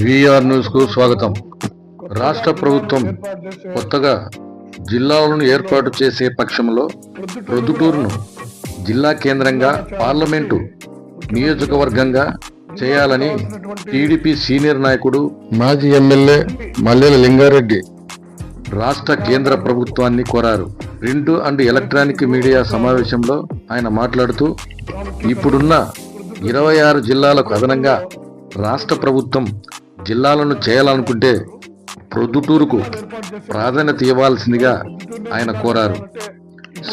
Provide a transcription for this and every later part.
VR న్యూస్కు స్వాగతం. రాష్ట్ర ప్రభుత్వం కొత్తగా జిల్లాలను ఏర్పాటు చేసే పక్షంలో ప్రొద్దుటూరును జిల్లా కేంద్రంగా పార్లమెంటు నియోజకవర్గంగా చేయాలని టీడీపీ సీనియర్ నాయకుడు మాజీ ఎమ్మెల్యే మల్లెల లింగారెడ్డి రాష్ట్ర కేంద్ర ప్రభుత్వాన్ని కోరారు. ప్రింట్ అండ్ ఎలక్ట్రానిక్ మీడియా సమావేశంలో ఆయన మాట్లాడుతూ ఇప్పుడున్న ఇరవై ఆరు జిల్లాలకు అదనంగా రాష్ట్ర ప్రభుత్వం జిల్లాలను చేయాలనుకుంటే ప్రొద్దుటూరుకు ప్రాధాన్యత ఇవ్వాల్సిందిగా ఆయన కోరారు.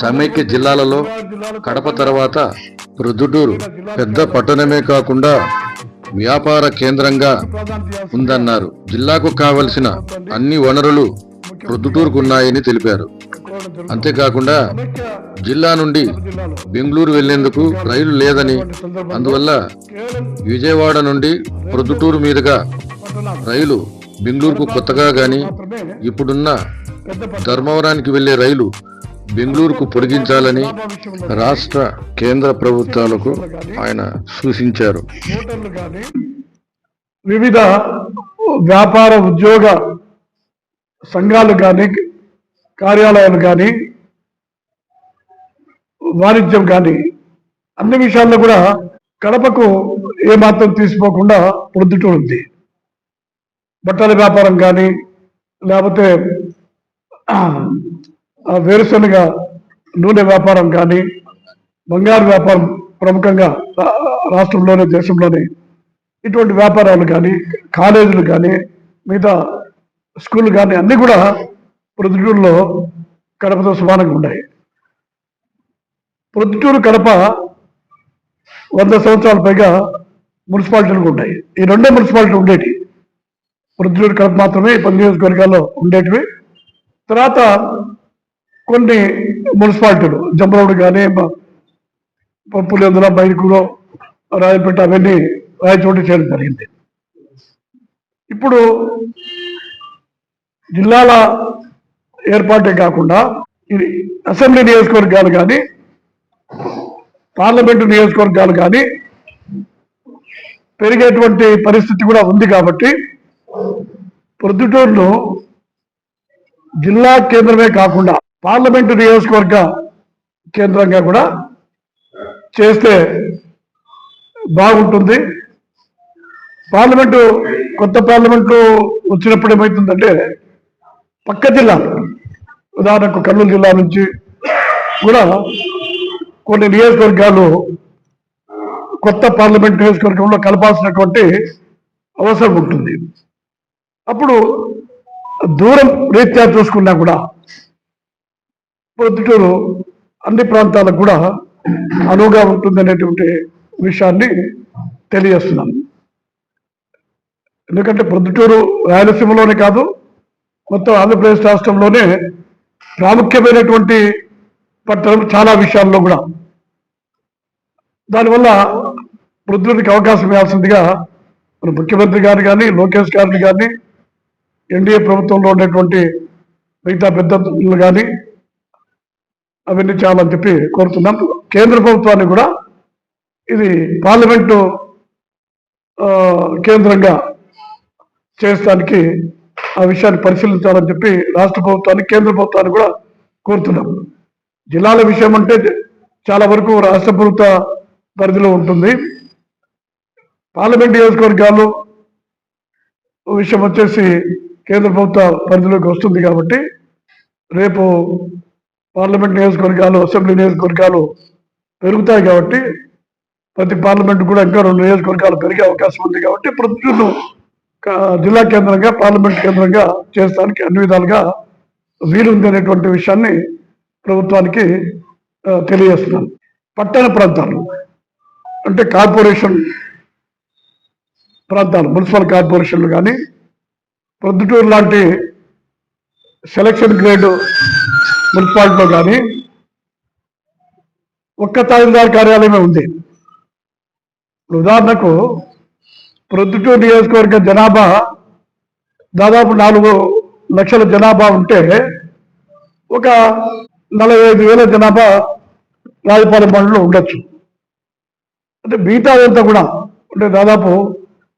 సమైక్య జిల్లాలలో కడప తర్వాత ప్రొద్దుటూరు పెద్ద పట్టణమే కాకుండా వ్యాపార కేంద్రంగా ఉందన్నారు. జిల్లాకు కావలసిన అన్ని వనరులు ప్రొద్దుటూరుకు ఉన్నాయని తెలిపారు. అంతేకాకుండా జిల్లా నుండి బెంగళూరు వెళ్ళేందుకు రైలు లేదని అందువల్ల విజయవాడ నుండి ప్రొద్దుటూరు మీదుగా రైలు బెంగళూరుకు కొత్తగా గాని ఇప్పుడున్న ధర్మవరానికి వెళ్ళే రైలు బెంగళూరుకు పొడిగించాలని రాష్ట్ర కేంద్ర ప్రభుత్వాలకు ఆయన సూచించారు. వివిధ వ్యాపార ఉద్యోగ సంఘాలు కానీ కార్యాలయాలు కానీ వాణిజ్యం కానీ అన్ని విషయాల్లో కూడా కడపకు ఏమాత్రం తీసిపోకుండా పొద్దుటూ ఉంది. బట్టల వ్యాపారం కానీ లేకపోతే వేరుశనగ నూనె వ్యాపారం కానీ బంగారు వ్యాపారం ప్రముఖంగా రా- రాష్ట్రంలోనే దేశంలోనే ఇటువంటి వ్యాపారాలు కానీ కాలేజీలు కానీ మిగతా స్కూళ్ళు కానీ అన్నీ కూడా ప్రొద్దుటూరులో కడపతో సమానంగా ఉన్నాయి. ప్రొద్దుటూరు కడప వంద సంవత్సరాల పైగా మున్సిపాలిటీలు ఉన్నాయి. ఈ రెండే మున్సిపాలిటీ ఉండేటి. ప్రొద్దుటూరు కడప మాత్రమే పది నియోజకవర్గాల్లో ఉండేటివి. తర్వాత కొన్ని మున్సిపాలిటీలు జంబలవుడు కానీ పులిందుల బైకులో రాయపేట అవన్నీ రాయచోటు చేయడం జరిగింది. ఇప్పుడు జిల్లాల ఏర్పాటే కాకుండా ఇది అసెంబ్లీ నియోజకవర్గాలు కానీ పార్లమెంటు నియోజకవర్గాలు కానీ పెరిగేటువంటి పరిస్థితి కూడా ఉంది కాబట్టి ప్రొద్దుటూరులో జిల్లా కేంద్రమే కాకుండా పార్లమెంటు నియోజకవర్గ కేంద్రంగా కూడా చేస్తే బాగుంటుంది. పార్లమెంటు కొత్త పార్లమెంటు వచ్చినప్పుడు ఏమవుతుందంటే పక్క జిల్లాలు ఉదాహరణకు కర్నూలు జిల్లా నుంచి కూడా కొన్ని నియోజకవర్గాలు కొత్త పార్లమెంట్ నియోజకవర్గంలో కలపాల్సినటువంటి అవసరం ఉంటుంది. అప్పుడు దూరం రీత్యా చూసుకున్నా కూడా ప్రొద్దుటూరు అన్ని ప్రాంతాలకు కూడా అనువుగా ఉంటుందనేటువంటి విషయాన్ని తెలియజేస్తున్నాను. ఎందుకంటే ప్రొద్దుటూరు రాయలసీమలోనే కాదు మొత్తం ఆంధ్రప్రదేశ్ రాష్ట్రంలోనే ప్రాముఖ్యమైనటువంటి పట్టణం చాలా విషయాల్లో కూడా. దానివల్ల వృద్ధులకి అవకాశం ఇవ్వాల్సిందిగా మన ముఖ్యమంత్రి గారు కానీ లోకేష్ గారిని కానీ ఎన్డీఏ ప్రభుత్వంలో ఉన్నటువంటి మిగతా పెద్దలు కానీ అవన్నీ చేయాలని చెప్పి కోరుతున్నాం. కేంద్ర ప్రభుత్వాన్ని కూడా ఇది పార్లమెంటు కేంద్రంగా చేస్తానికి ఆ విషయాన్ని పరిశీలించాలని చెప్పి రాష్ట్ర ప్రభుత్వాన్ని కేంద్ర ప్రభుత్వాన్ని కూడా కోరుతున్నాం. జిల్లాల విషయం అంటే చాలా వరకు రాష్ట్ర ప్రభుత్వ పరిధిలో ఉంటుంది. పార్లమెంట్ నియోజకవర్గాలు విషయం వచ్చేసి కేంద్ర ప్రభుత్వ పరిధిలోకి వస్తుంది కాబట్టి రేపు పార్లమెంట్ నియోజకవర్గాలు అసెంబ్లీ నియోజకవర్గాలు పెరుగుతాయి కాబట్టి ప్రతి పార్లమెంట్ కూడా ఇంకా రెండు నియోజకవర్గాలు పెరిగే అవకాశం ఉంది కాబట్టి ప్రతిరోజు జిల్లా కేంద్రంగా పార్లమెంట్ కేంద్రంగా చేస్తానికి అన్ని విధాలుగా వీలుంది అనేటువంటి విషయాన్ని ప్రభుత్వానికి తెలియజేస్తున్నాను. పట్టణ ప్రాంతాలు అంటే కార్పొరేషన్ ప్రాంతాలు మున్సిపల్ కార్పొరేషన్లు కానీ ప్రొద్దుటూరు లాంటి సెలక్షన్ గ్రేడ్ మున్సిపాలిటీలో కానీ ఒక్క తహసీల్దార్ కార్యాలయమే ఉంది. ఉదాహరణకు ప్రొద్దుటూరు నియోజకవర్గ జనాభా దాదాపు నాలుగు లక్షల జనాభా ఉంటే ఒక నలభై ఐదు వేల జనాభా రాజపాలెం మండలం ఉండొచ్చు. అంటే మిగతా అంతా కూడా అంటే దాదాపు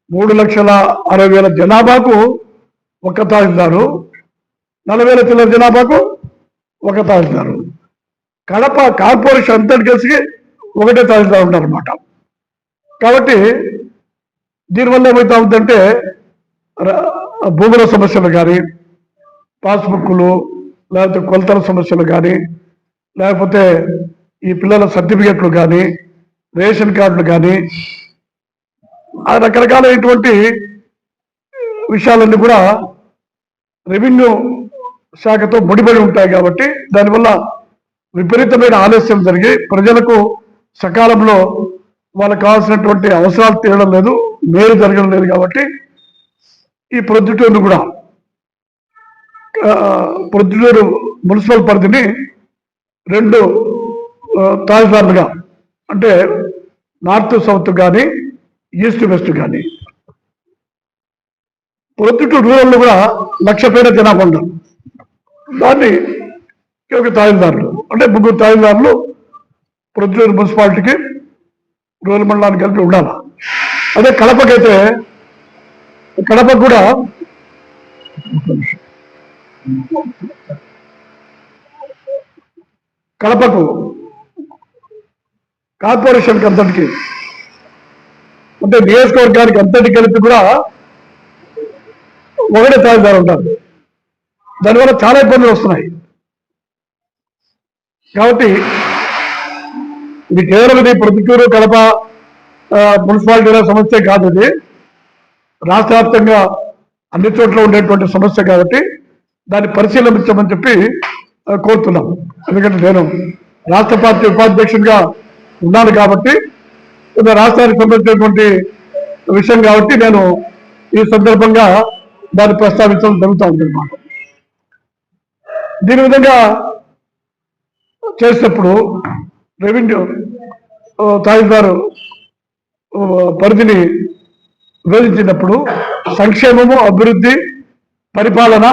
మూడు లక్షల అరవై వేల జనాభాకు ఒక తహసీల్దారు నలభై వేల చిల్లర జనాభాకు ఒక తహసీల్దారు. కడప కార్పొరేషన్ అంతటి కలిసి ఒకటే తహసీల్దారు ఉంటారనమాట కాబట్టి దీనివల్ల ఏమవుతా ఉందంటే భూముల సమస్యలు కానీ పాస్బుక్లు లేకపోతే కొలతల సమస్యలు కానీ లేకపోతే ఈ పిల్లల సర్టిఫికెట్లు కానీ రేషన్ కార్డులు కానీ ఆ రకరకాలైనటువంటి విషయాలన్నీ కూడా రెవెన్యూ శాఖతో ముడిపడి ఉంటాయి కాబట్టి దానివల్ల విపరీతమైన ఆలస్యం జరిగి ప్రజలకు సకాలంలో వాళ్ళకు కావాల్సినటువంటి అవసరాలు తీరడం లేదు మేలు జరగడం లేదు కాబట్టి ఈ ప్రొద్దుటూరు కూడా ప్రొద్దుటూరు మున్సిపల్ పరిధిని రెండు ఆ, తహసీల్దార్లుగా అంటే నార్త్ సౌత్ కానీ ఈస్ట్ వెస్ట్ కానీ ప్రొద్దుటూరు రూరల్లో కూడా లక్ష పేద జనాభా ఉన్నారు దాన్ని ఒక తహసీల్దారులు అంటే ముగ్గురు తహసీల్దారులు ప్రొద్దుటూరు మున్సిపాలిటీకి రూరల్ మండలానికి కలిపి ఉండాలి? అదే కడపకైతే కడప కూడా కడపకు కార్పొరేషన్కి అంతటికి అంటే నియోజకవర్గానికి అంతటి కలిపి కూడా ఒకటే తహసీల్దార్ ఉంటారు దానివల్ల చాలా ఇబ్బందులు వస్తున్నాయి. కాబట్టి ఇది కేవలం ఇది ప్రతికూరు కడప మున్సిపాలిటీల సమస్య కాదు ఇది. రాష్ట్ర వ్యాప్తంగా అన్ని చోట్ల ఉండేటువంటి సమస్య కాబట్టి దాన్ని పరిశీలించమని చెప్పి కోరుతున్నాం. ఎందుకంటే నేను రాష్ట్ర పార్టీ ఉపాధ్యక్షుడిగా ఉన్నాను కాబట్టి రాష్ట్రానికి సంబంధించినటువంటి విషయం కాబట్టి నేను ఈ సందర్భంగా దాన్ని ప్రస్తావించడం జరుగుతూ ఉందన్నమాట. దీని విధంగా చేసినప్పుడు రెవెన్యూ తహసీల్దారు పరిధిని విభజించినప్పుడు సంక్షేమము అభివృద్ధి పరిపాలన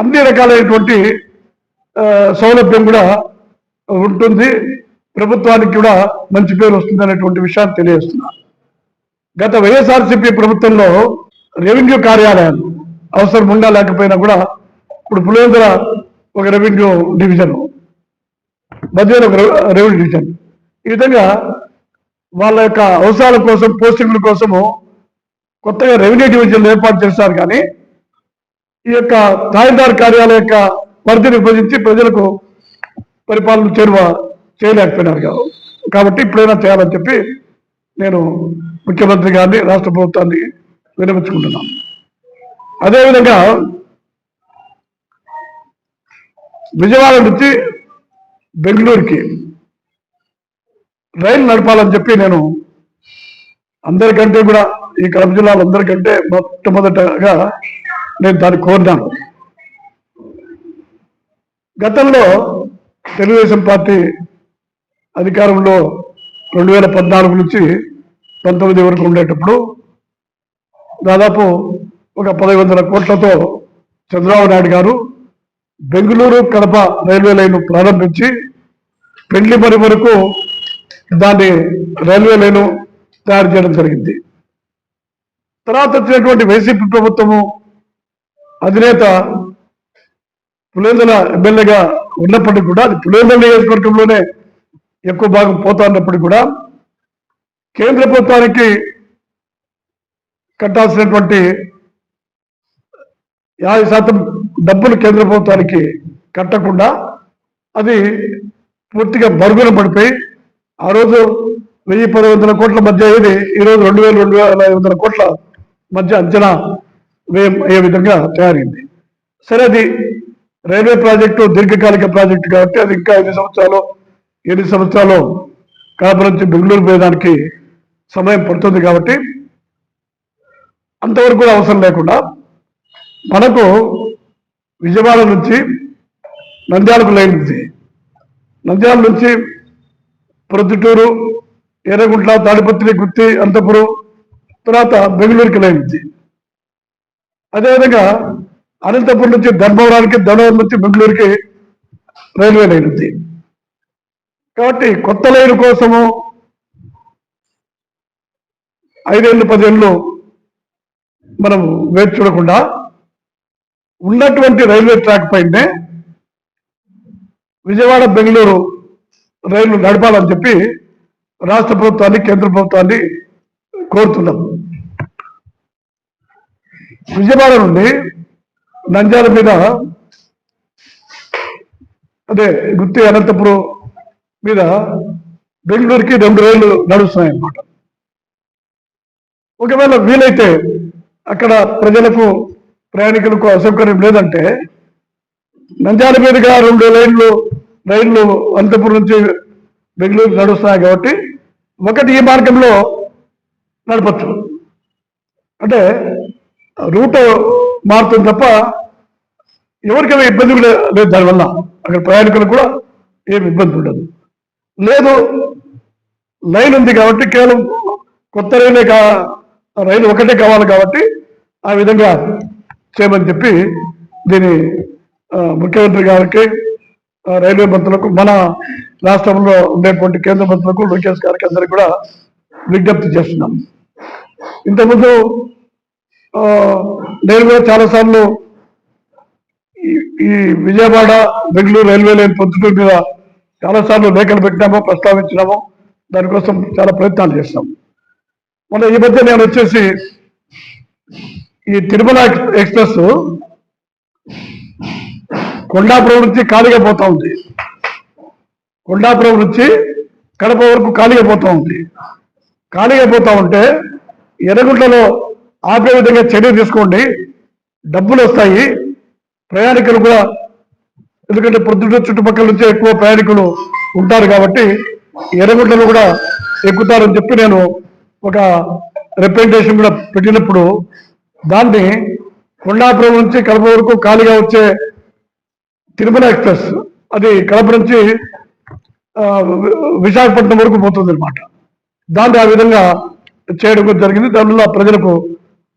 అన్ని రకాలైనటువంటి సౌలభ్యం కూడా ఉంటుంది. ప్రభుత్వానికి కూడా మంచి పేరు వస్తుంది అనేటువంటి విషయాన్ని తెలియజేస్తున్నా. గత వైఎస్ఆర్సీపీ ప్రభుత్వంలో రెవెన్యూ కార్యాలయాలు అవసరం ఉండా లేకపోయినా కూడా ఇప్పుడు పులివెందుల ఒక రెవెన్యూ డివిజన్ మధ్యలో ఒక రెవెన్యూ డివిజన్. ఈ విధంగా వాళ్ళ యొక్క అవసరాల కోసం పోస్టింగ్ల కోసము కొత్తగా రెవెన్యూ డివిజన్లు ఏర్పాటు చేస్తారు కానీ ఈ యొక్క తాయిదార్ కార్యాలయ యొక్క పరిధిని విభజించి ప్రజలకు పరిపాలన చేరువ చేయలేకపోయినారు కాబట్టి ఇప్పుడైనా చేయాలని చెప్పి నేను ముఖ్యమంత్రి గారిని రాష్ట్ర ప్రభుత్వాన్ని విరమించుకుంటున్నాను అదేవిధంగా విజయవాడ నుంచి బెంగళూరుకి రైలు నడపాలని చెప్పి నేను అందరికంటే కూడా ఈ కడప జిల్లాలో అందరికంటే మొట్టమొదటగా నేను దాన్ని కోరినాను. గతంలో తెలుగుదేశం పార్టీ అధికారంలో రెండు వేల పద్నాలుగు నుంచి పంతొమ్మిది వరకు ఉండేటప్పుడు దాదాపు ఒక పదహైదు వందల కోట్లతో చంద్రబాబు నాయుడు గారు బెంగళూరు కడప రైల్వే లైన్ ప్రారంభించి పెండ్లి మరి వరకు దాన్ని రైల్వే లైను తయారు చేయడం జరిగింది. తర్వాత వచ్చినటువంటి వైసీపీ ప్రభుత్వము అధినేత పులేందల ఎమ్మెల్యేగా ఉన్నప్పటికీ కూడా అది పులేందల నియోజకవర్గంలోనే ఎక్కువ భాగం పోతున్నప్పటికీ కూడా కేంద్ర ప్రభుత్వానికి కట్టాల్సినటువంటి యాభై శాతం డబ్బులు కేంద్ర ప్రభుత్వానికి కట్టకుండా అది పూర్తిగా మరుగున పడిపోయి ఆ రోజు వెయ్యి పది వందల కోట్ల మధ్య అయ్యేది ఈరోజు రెండు వేల రెండు వేల ఐదు వందల కోట్ల మధ్య అంచనా అయ్యే విధంగా తయారైంది. సరే అది రైల్వే ప్రాజెక్టు దీర్ఘకాలిక ప్రాజెక్టు కాబట్టి అది ఇంకా ఐదు సంవత్సరాలు ఎన్ని సంవత్సరాలు కాపు నుంచి బెంగళూరు పోయడానికి సమయం పడుతుంది కాబట్టి అంతవరకు కూడా అవసరం లేకుండా మనకు విజయవాడ నుంచి నంద్యాలకు లైన్ ఉంది. నంద్యాల నుంచి ప్రొద్దుటూరు ఎర్రగుంట్ల తాడిపత్రి గుత్తి అంతపురం తర్వాత బెంగళూరుకి లైన్ ఉంది. అదేవిధంగా అనంతపురం నుంచి ధర్మవరానికి ధర్మవరం నుంచి బెంగళూరుకి రైల్వే లైన్ ఉంది. కాబట్టి కొత్త లైన్ కోసము ఐదేళ్ళు పదేళ్ళు మనం వేచి చూడకుండా ఉన్నటువంటి రైల్వే ట్రాక్ పైనే విజయవాడ బెంగళూరు రైలు నడపాలని చెప్పి రాష్ట్ర ప్రభుత్వాన్ని కేంద్ర ప్రభుత్వాన్ని కోరుతున్నాం. విజయవాడ నుండి నంద్యాల మీద అదే గుత్తి అనంతపురం మీద బెంగళూరుకి రెండు రైళ్ళు నడుస్తున్నాయి అన్నమాట ఒకవేళ వీలైతే అక్కడ ప్రజలకు ప్రయాణికులకు అసౌకర్యం లేదంటే నంద్యాల మీదుగా రెండు లైన్లు రైళ్ళు అనంతపురం నుంచి బెంగళూరు నడుస్తున్నాయి కాబట్టి ఒకటి ఈ మార్గంలో నడపచ్చు. అంటే రూట్ మారుతుంది తప్ప ఎవరికైనా ఇబ్బంది కూడా లేదు దానివల్ల. అక్కడ ప్రయాణికులకు కూడా ఏమి ఇబ్బంది ఉండదు. లేదు లైన్ ఉంది కాబట్టి కేవలం కొత్త రైలే కా రైలు ఒకటే కావాలి కాబట్టి ఆ విధంగా చేయమని చెప్పి దీని ముఖ్యమంత్రి గారికి రైల్వే మంత్రులకు మన రాష్ట్రంలో ఉండేటువంటి కేంద్ర మంత్రులకు లోకేష్ గారికి అందరికి కూడా విజ్ఞప్తి చేస్తున్నాం. ఇంతకుముందు నేను కూడా చాలాసార్లు ఈ- ఈ విజయవాడ బెంగళూరు రైల్వే లైన్ పొద్దుటూరు మీద చాలాసార్లు లేఖలు పెట్టినాము ప్రస్తావించినాము. దానికోసం చాలా ప్రయత్నాలు చేస్తాం మొన్న ఈ మధ్య నేను వచ్చేసి ఈ తిరుమల ఎక్స్ప్రెస్ కొండాపురం నుంచి ఖాళీగా పోతా ఉంది. కొండాపురం నుంచి కడప వరకు ఖాళీగా పోతా ఉంది. ఖాళీగా పోతా ఉంటే ఎర్రగుంటలో ఆపే విధంగా చర్య తీసుకోండి. డబ్బులు వస్తాయి. ప్రయాణికులు కూడా ఎందుకంటే పొద్దుట చుట్టుపక్కల నుంచి ఎక్కువ ప్రయాణికులు ఉంటారు కాబట్టి ఎర్రగుంటలు కూడా ఎక్కుతారని చెప్పి నేను ఒక రిప్రజెంటేషన్ కూడా పెట్టినప్పుడు దాన్ని కొండాపురం నుంచి కడప వరకు ఖాళీగా వచ్చే తిరుమల ఎక్స్ప్రెస్ అది కడప నుంచి విశాఖపట్నం వరకు పోతుంది అనమాట దాన్ని ఆ విధంగా చేయడం జరిగింది. దానివల్ల ప్రజలకు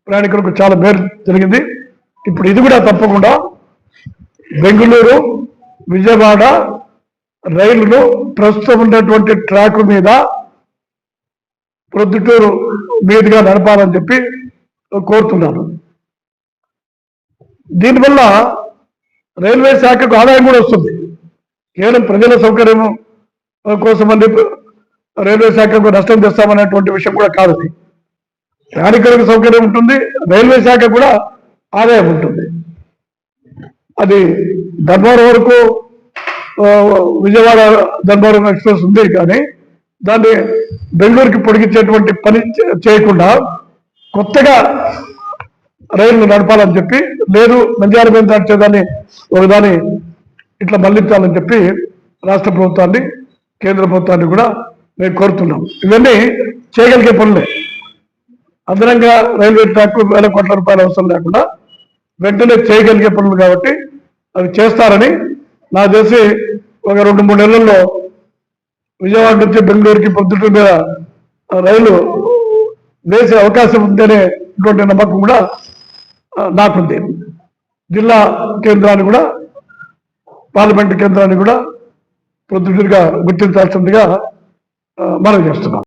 ప్రయాణికులకు చాలా మేలు జరిగింది. ఇప్పుడు ఇది కూడా తప్పకుండా బెంగళూరు విజయవాడ రైలును ప్రస్తుతం ఉన్నటువంటి ట్రాక్ మీద ప్రొద్దుటూరు మీదుగా నడపాలని చెప్పి కోరుతున్నాను. దీనివల్ల రైల్వే శాఖకు ఆదాయం కూడా వస్తుంది. కేవలం ప్రజల సౌకర్యం కోసం రైల్వే శాఖకు నష్టం తెస్తామనేటువంటి విషయం కూడా కాదు ప్రయాణికులకు సౌకర్యం ఉంటుంది రైల్వే శాఖ కూడా ఆదాయం ఉంటుంది. అది ధర్మవరం వరకు విజయవాడ ధర్మవరం ఎక్స్ప్రెస్ ఉంది కానీ దాన్ని బెంగళూరుకి పొడిగించేటువంటి పని చేయకుండా కొత్తగా రైళ్ళు నడపాలని చెప్పి లేదు నంద్యాల మీద నడిచేదాన్ని ఒకదాన్ని ఇట్లా మళ్ళించాలని చెప్పి రాష్ట్ర ప్రభుత్వాన్ని కేంద్ర ప్రభుత్వాన్ని కూడా మేము కోరుతున్నాం ఇవన్నీ చేయగలిగే పనులే. అదనంగా రైల్వే ట్రాక్ వేల కోట్ల రూపాయల అవసరం లేకుండా వెంటనే చేయగలిగే పనులు కాబట్టి అవి చేస్తారని నాకు తెలిసి ఒక రెండు మూడు నెలల్లో విజయవాడ నుంచి బెంగళూరుకి పొద్దుటూరు మీద రైలు వేసే అవకాశం ఉందనేటువంటి నమ్మకం కూడా నాకుంది. జిల్లా కేంద్రాన్ని కూడా పార్లమెంట్ కేంద్రాన్ని కూడా ప్రొద్దుటూరుగా గుర్తించాల్సిందిగా మనం చేస్తున్నాం.